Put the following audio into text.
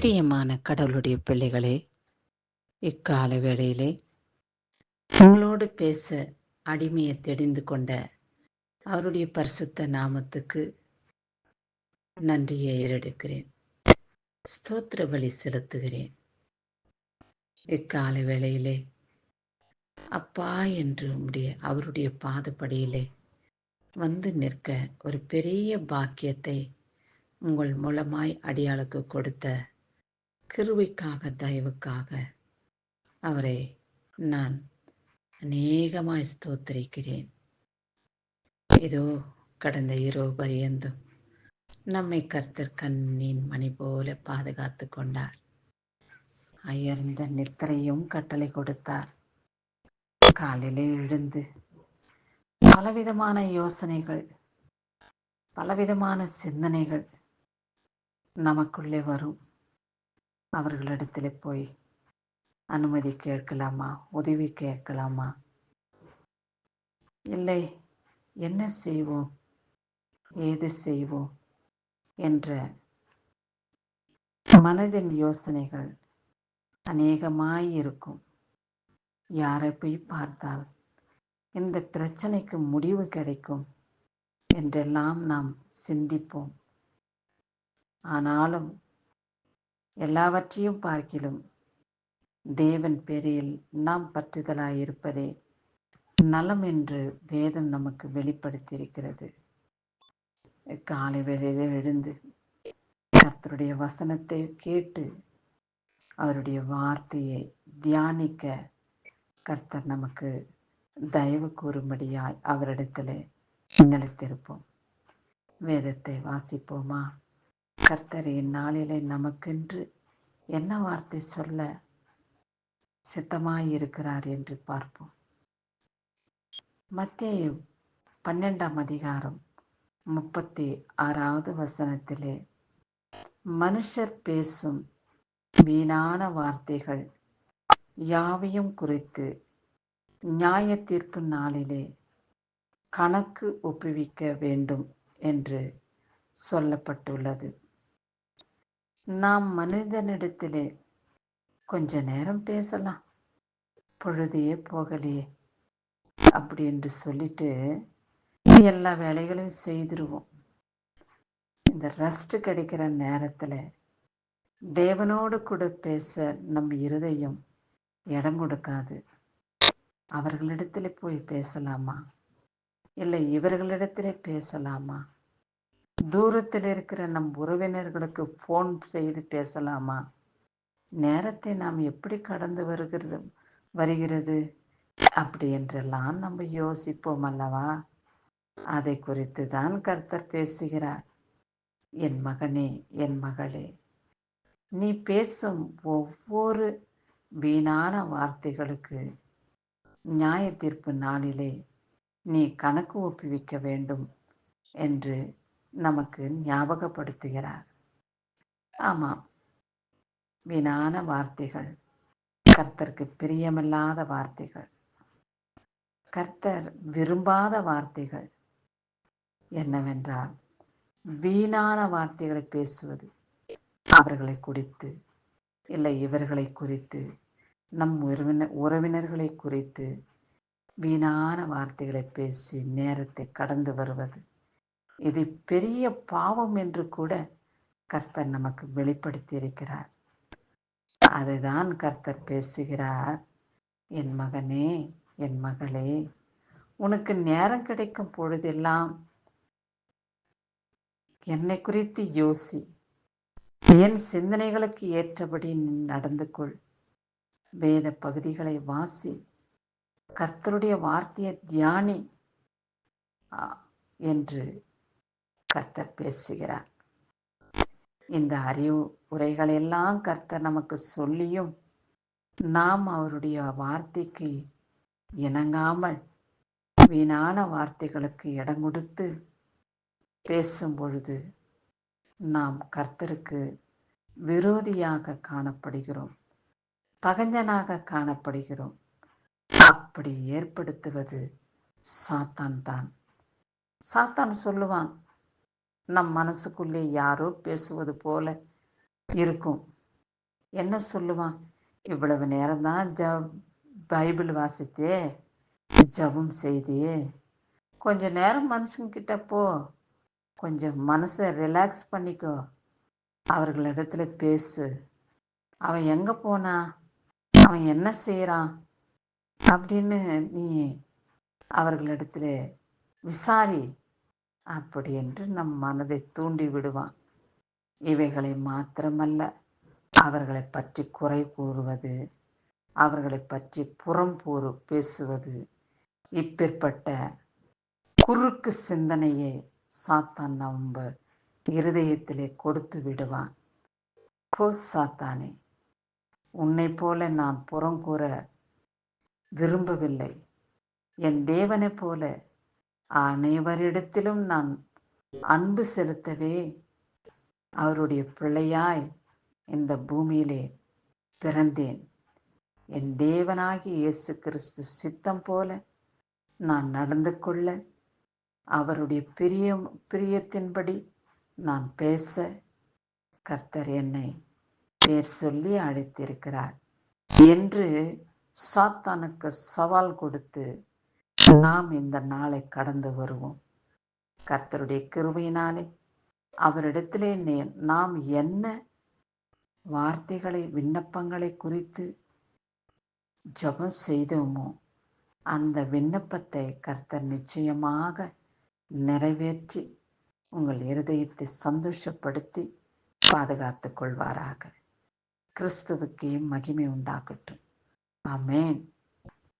பிரியமான கடவுளுடைய பிள்ளைகளே இக்கால வேளையிலே உங்களோடு பேச அடிமையை தெரிந்து கொண்ட அவருடைய பரிசுத்த நாமத்துக்கு நன்றியை ஏறெடுக்கிறேன். ஸ்தோத்திர வழி செலுத்துகிறேன். இக்கால வேளையிலே அப்பா என்று உடைய அவருடைய பாதப்படியிலே வந்து நிற்க ஒரு பெரிய பாக்கியத்தை உங்கள் மூலமாய் அடியாளுக்கு கொடுத்த கிருவிக்காக தயவுக்காக. அவரை நான் அநேகமாய் ஸ்தோத்திரிக்கிறேன். இதோ கடந்த இரவு பரியந்தும். நம்மை கர்த்தர் கண்ணின் மணி போல பாதுகாத்து கொண்டார். அயர்ந்த நித்திரையும் கட்டளை கொடுத்தார். காலையிலே எழுந்து பலவிதமான யோசனைகள் பலவிதமான சிந்தனைகள் நமக்குள்ளே வரும். அவர்களிடத்தில் போய் அனுமதி கேட்கலாமா? உதவி கேட்கலாமா? இல்லை என்ன செய்வோம்? ஏது செய்வோம்? என்ற மனதின் யோசனைகள் அநேகமாய் இருக்கும் யாரை போய் பார்த்தால் இந்த பிரச்சனைக்கு முடிவு கிடைக்கும் என்றெல்லாம் நாம் சிந்திப்போம். ஆனாலும் எல்லாவற்றையும் பார்க்கிலும் தேவன் பேரில் நாம் பற்றுதலாயிருப்பதே நலம் என்று வேதம் நமக்கு வெளிப்படுத்தியிருக்கிறது. காலை வேளையில் எழுந்து கர்த்தருடைய வசனத்தை கேட்டு அவருடைய வார்த்தையை தியானிக்க கர்த்தர் நமக்கு தயவு கூறும்படியாய் அவரிடத்தில் நிலைத்திருப்போம் வேதத்தை வாசிப்போமா? கர்த்தர் இந்நாளிலே நமக்கென்று என்ன வார்த்தை சொல்ல சித்தமாயிருக்கிறார் என்று பார்ப்போம். மத்திய பன்னெண்டாம் அதிகாரம் முப்பத்தி ஆறாவது வசனத்திலே மனுஷர் பேசும் வீணான வார்த்தைகள் யாவையும் குறித்து நியாய தீர்ப்பு நாளிலே கணக்கு ஒப்புவிக்க வேண்டும் என்று சொல்லப்பட்டுள்ளது. நாம் மனிதனிடத்திலே கொஞ்ச நேரம் பேசலாம். பொழுதையே போகலையே அப்படி என்று சொல்லிட்டு எல்லா வேலைகளையும் செய்திருவோம். இந்த ரெஸ்ட் கிடைக்கிற நேரத்தில் தேவனோடு கூட பேச நம் இருதயம் இடம் கொடுக்காது. அவர்களிடத்தில் போய் பேசலாமா? இல்லை இவர்களிடத்திலே பேசலாமா? தூரத்தில் இருக்கிற நம் உறவினர்களுக்கு ஃபோன் செய்து பேசலாமா? நேரத்தை நாம் எப்படி கடந்து வருகிறது வருகிறது அப்படி என்றெல்லாம் நம்ம யோசிப்போம் அல்லவா? அதை குறித்து தான் கர்த்தர் பேசுகிறார். என் மகனே என் மகளே நீ பேசும் ஒவ்வொரு வீணான வார்த்தைகளுக்கு நியாய தீர்ப்பு நாளிலே நீ கணக்கு ஒப்புவிக்க வேண்டும் என்று நமக்கு ஞாபகப்படுத்துகிறார். ஆமாம். வீணான வார்த்தைகள். கர்த்தருக்கு பிரியமில்லாத வார்த்தைகள். கர்த்தர் விரும்பாத வார்த்தைகள் என்னவென்றால் வீணான வார்த்தைகளை பேசுவது அவர்களை குறித்து இல்லை இவர்களை குறித்து நம் உறவினர் உறவினர்களை குறித்து வீணான வார்த்தைகளை பேசி நேரத்தை கடந்து வருவது. இது பெரிய பாவம் என்று கூட கர்த்தர் நமக்கு வெளிப்படுத்தி இருக்கிறார் அதுதான் கர்த்தர் பேசுகிறார் என் மகனே என் மகளே உனக்கு நேரம் கிடைக்கும் பொழுதெல்லாம் என்னை குறித்து யோசி. என் சிந்தனைகளுக்கு ஏற்றபடி நடந்து கொள். வேத பகுதிகளை வாசி. கர்த்தருடைய வார்த்தையை தியானி என்று கர்த்தர் பேசுகிறார். இந்த அறிவு உரைகளெல்லாம் கர்த்தர் நமக்கு சொல்லியும் நாம் அவருடைய வார்த்தைக்கு இணங்காமல் வீணான வார்த்தைகளுக்கு இடம் கொடுத்து பேசும் பொழுது நாம் கர்த்தருக்கு விரோதியாக காணப்படுகிறோம். பகஞ்சனாக காணப்படுகிறோம். அப்படி ஏற்படுத்துவது சாத்தான் தான். சாத்தான் சொல்லுவான் நம் மனசுக்குள்ளே யாரோ பேசுவது போல இருக்கும். என்ன சொல்லுவான்? இவ்வளவு நேரம்தான் ஜ பைபிள் வாசித்தே ஜெபம் செய்தியே கொஞ்ச நேரம் மனுஷங்கிட்ட போ. கொஞ்சம் மனசை ரிலாக்ஸ் பண்ணிக்கோ. அவர்களிடத்துல பேசு. அவன் எங்கே போனா? அவன் என்ன செய்கிறான் அப்படின்னு நீ அவர்களிடத்துல விசாரி. அப்படி என்று நம் மனதை தூண்டி விடுவான். இவைகளை மாத்திரமல்ல அவர்களை பற்றி குறை கூறுவது அவர்களை பற்றி புறம் கூறு பேசுவது. இப்பேற்பட்ட குறுக்கு சிந்தனையை சாத்தான் நம்ம இருதயத்திலே கொடுத்து விடுவான். போ சாத்தானே உன்னை போல நான் புறங்கூற விரும்பவில்லை. என் தேவனைப் போல அனைவரிடத்திலும் நான் அன்பு செலுத்தவே அவருடைய பிள்ளையாய் இந்த பூமியிலே பிறந்தேன். என் தேவனாகி இயேசு கிறிஸ்து சித்தம் போல நான் நடந்து கொள்ள அவருடைய பிரியம் பிரியத்தின்படி நான் பேச கர்த்தர் என்னை பேர் சொல்லி அழைத்திருக்கிறார். என்று சாத்தானுக்கு சவால் கொடுத்து நாம் இந்த நாளை கடந்து வருவோம். கர்த்தருடைய கிருபையினாலே அவரிடத்திலே நே- நாம் என்ன வார்த்தைகளை விண்ணப்பங்களை குறித்து ஜெபம் செய்தோமோ அந்த விண்ணப்பத்தை கர்த்தர் நிச்சயமாக நிறைவேற்றி உங்கள் இருதயத்தை சந்தோஷப்படுத்தி பாதுகாத்துக் கொள்வாராக. கிறிஸ்துவுக்கே மகிமை உண்டாகட்டும். ஆமென்.